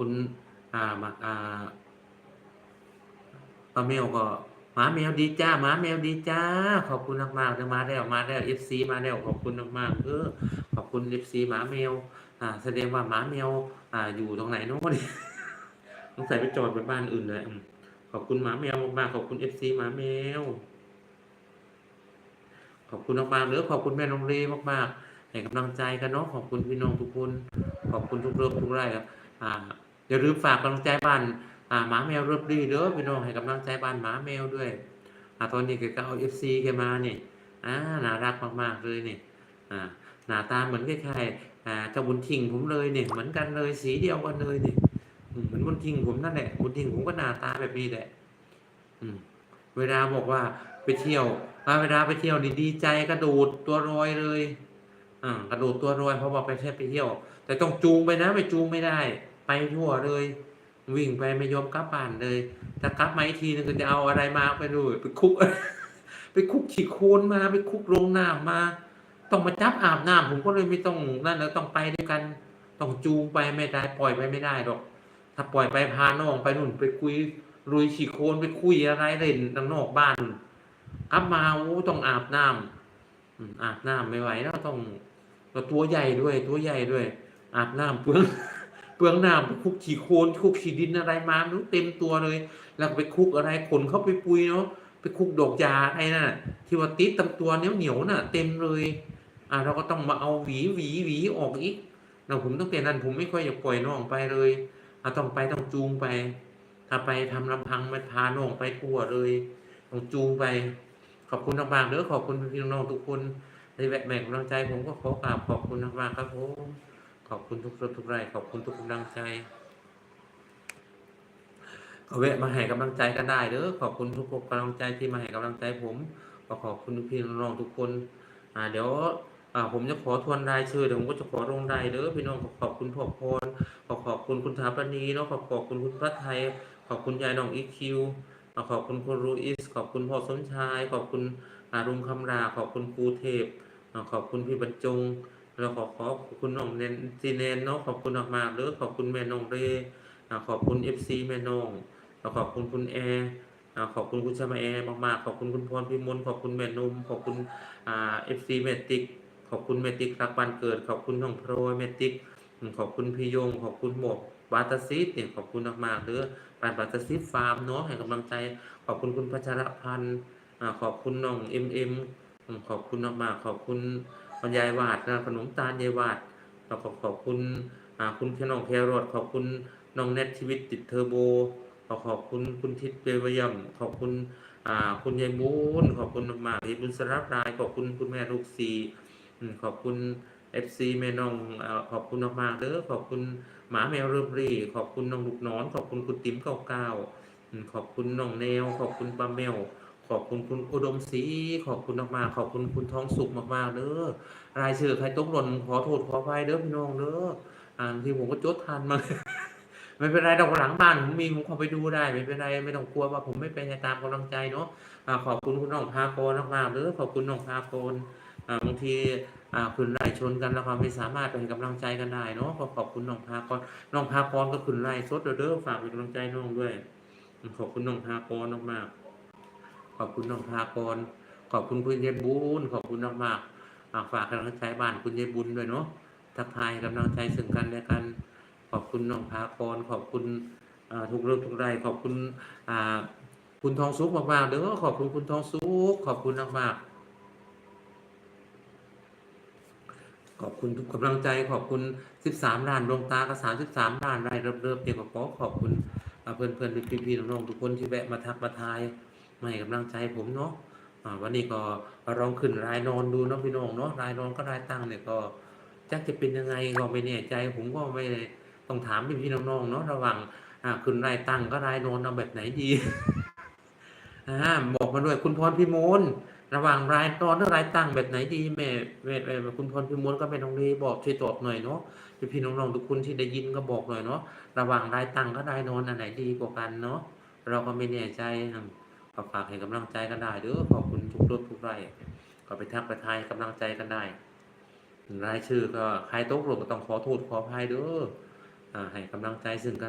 คุณอ่ามาอ่าป้าแมวก็หมาแมวดีจ้าหมาแมวดีจ้า ขอบคุณมากๆเด้อมาแล้วมาแล้ว FC มาแล้วขอบคุณมากๆเออขอบคุณ FC หมาแมว อ่า แสดงว่าหมาแมวอ่า อยู่ตรงไหนเนาะเนี่ยสงสัยไปจอดบนบ้านอื่นเลยขอบคุณหมาแมวมากๆขอบคุณ FC หมาแมวขอบคุณมากๆเด้อขอบคุณแม่น้องเรมากๆให้กำลังใจกันเนาะขอบคุณพี่น้องทุกคน ขอบคุณทุกเรื่องทุกไร่ครับอ่า อย่าลืมฝากกำลังใจบ้านอ่าหมาแมวเริบดีเด้อพี่น้องให้กำลังใจบ้านหมาแมวด้วยอ่าตอนนี้แกก็เอาเอฟซีแกมานี่อ่าน่ารักมากๆเลยนี่อ่าหน้าตาเหมือนคล้ายๆอ่าเจ้าบุญทิ้งผมเลยเนี่ยเหมือนกันเลยสีเดียวกันเลยเนี่อืมเหมือนบุญทิ้งผมนั่นแหละบุญทิ้งผมก็หน้าตาแบบนี้แหละอืมเวลาบอกว่าไปเที่ยวอ่าเวลาไปเที่ยวนี่ดีใจกระโดดตัวรอยเลยอ่ากระโดดตัวรอยเพราะว่าไปแค่ไปเที่ยว แต่ต้องจูงไปนะไม่จูงไม่ได้ ไปทั่วเลย วิ่งไปไม่ยอมกลับบ้านเลยถ้ากลับมาอีกทีนึงก็จะเอาอะไรมาไปดูไปคุก ไปคุกขี้โคนมาไปคุกลงน้ำมา ต้องมาจับอาบน้ำผมก็เลยไม่ต้องนั่นแล้วต้องไปด้วยกัน ต้องจูงไปไม่ได้ปล่อยไปไม่ได้หรอก ถ้าปล่อยไปพาน้องไปนู่นไปคุยลุยขี้โคนไปคุยอะไรเล่นทางนอกบ้านกลับมาโอ้ต้องอาบน้ำอาบน้ำไม่ไหวแล้วต้องตัวใหญ่ด้วยตัวใหญ่ด้วย อาบน้ำเปลือง เปลืองน้ำไปคุกขี้โคลนคุกขี้ดินอะไรมาไม่รู้เต็มตัวเลย แล้วไปคุกอะไรขนเข้าไปปุยเนาะไปคุกดอกยาไอ้น่ะที่ว่าติดตามตัวเหนียวเหนียวน่ะ เต็มเลยอ่าเราก็ต้องมาเอาหวีหวีหวีออกอีกนะผมตั้งแต่นั้นผมไม่ค่อยอยากปล่อยน้องไปเลยอะต้องไปต้องจูงไป ถ้าไปทำลำพังไม่พาน้องไปทั่วเลยต้องจูงไป ขอบคุณมากๆเด้อขอบคุณพี่น้องทุกคนในแวะแบ่งกำลังใจผมก็ขอกราบขอบคุณมากๆครับผม ขอบคุณทุกรทุกไร่ขอบคุณทุกกำลังใจก็แวะมาให้กำลังใจกันได้เด้อขอบคุณทุกกำลังใจที่มาให้กำลังใจผมก็ขอบคุณพี่น้องทุกคนอ่าเดี๋ยวอ่าผมจะขอทวนรายชื่อเดี๋ยวผมก็จะขอลงรายเด้อพี่น้องขอขอบคุณพ่อพรขอขอบคุณคุณถาปณีเนาะขอขอบคุณคุณพระไทย ขอบคุณยายน้องอีคิวขอบคุณคุณรูอิส ขอบคุณพ่อสมชาย ขอบคุณอารุงคำรา ขอบคุณครูเทพอ่าขอบคุณพี่บรรจง แล้วขอขอบคุณน้องเนนจีเนนเนาะขอบคุณมากๆเด้อขอบคุณแม่นงเร่ขอบคุณเอฟซีแม่นงขอบคุณคุณแอร์ขอบคุณคุณชมาแอร์มากๆขอบคุณคุณพรพิมลขอบคุณแม่นุ่มขอบคุณอ่าเอฟซีเมติกขอบคุณเมติกรักวันเกิด ขอบคุณน้องโปรยเมติกขอบคุณพี่ยง ขอบคุณหมวกบาตาซิสเนี่ยขอบคุณมากๆเด้อบ้านบาตาซิสฟาร์มเนาะให้กำลังใจ ขอบคุณคุณพัชรพันธ์ขอบคุณน้องเอ็มเอ็มอืมขอบคุณมากๆขอบคุณ บรรยายวาดนะขนมตาลยายวาดแล้วก็ขอบคุณคุณแค่น้องแครอทขอบคุณน้องเน็ตชีวิตติดเทอร์โบขอขอบคุณคุณทิศเปรวยมขอบคุณคุณยายมูนขอบคุณมากที่บุญสรับราย ขอบคุณคุณแม่ลูกสีอืมขอบคุณเอฟซีแม่น้องขอบคุณมากๆเด้อขอบคุณหมาแมวเริ่มรีขอบคุณน้องลูกนอน ขอบคุณคุณติ๋มเก้าเก้าขอบคุณน้องแนว ขอบคุณป้าแมว ขอบคุณคุณอุดมศรีขอบคุณมากๆขอบคุณคุณทองสุขมากๆเด้อรายชื่อใครตกหล่นขอโทษขออภัยเด้อพี่น้องเด้ออ่าบางทีผมก็จดทันมาไม่เป็นไรดอกหลังบ้านผมมีผมเข้าไปดูได้ ไม่เป็นไรไม่ต้องกลัวว่าผมไม่เป็นตามกำลังใจเนาะอ่าขอบคุณคุณน้องพาโกนมากๆเด้อขอบคุณน้องพาโกนอ่าบางทีอ่าขึ้นไล่ชนกันแล้วก็ไม่สามารถเป็นกำลังใจกันได้เนาะขอขอบคุณน้องพากนน้องพากนก็ขึ้นไล่สดเด้อฝากเป็นกำลังใจน้องด้วยขอบคุณน้องพากนมากๆ ขอบคุณน้องพากนขอบคุณคุณยายบุญขอบคุณมากๆอ่าฝากกำลังใจบ้านคุณยายบุญด้วยเนาะทักทายกำลังใจซึ่งกันและกัน ขอบคุณน้องพาพรขอบคุณทุกเรื่องทุกรายขอบคุณคุณทองสุกมากๆเด้อขอบคุณคุณทองสุกขอบคุณมากๆขอบคุณทุกกำลังใจ ขอบคุณ 13ล้านดวงตากับ33ล้านรายเริ่มๆเดียวกับขอขอบคุณอ่าเพื่อนๆพี่ๆน้องๆทุกคนที่แวะมาทักมาทาย มาให้กำลังใจผมเนาะวันนี้ก็ลองขึ้นรายนอนดูเนาะพี่น้องเนาะรายนอนก็รายตั้งเนี่ยก็จักจะเป็นยังไงก็ไม่แน่ใจ ผมก็ไม่ต้องถามพี่พี่น้องๆเนาะระหว่างอ่าคุณรายตั้งก็รายโนนเอาแบบไหนดีอบอกมาด้วยคุณพรพิมลระหว่างรายตอนและรายตั้งแบบไหนดีแม่แม่แม่คุณพรพิมลก็ไม่ต้องรีบอกช่วยตอบหน่อยเนาะพี่พี่น้องๆทุกคนที่ได้ยินก็บอกหน่อยเนาะระหว่างรายตั้งก็รายโนนอันไหนดีกว่ากันเนาะเราก็ไม่แน่ใจ ก็ฝากให้กำลังใจกันได้เด้อขอบคุณทุกรถทุกไร่ก็ไปทักไปทายกำลังใจกันได้รายชื่อก็ใครตกหล่นก็ต้องขอโทษขออภัยเด้ออ่าให้กำลังใจซึ่งกัน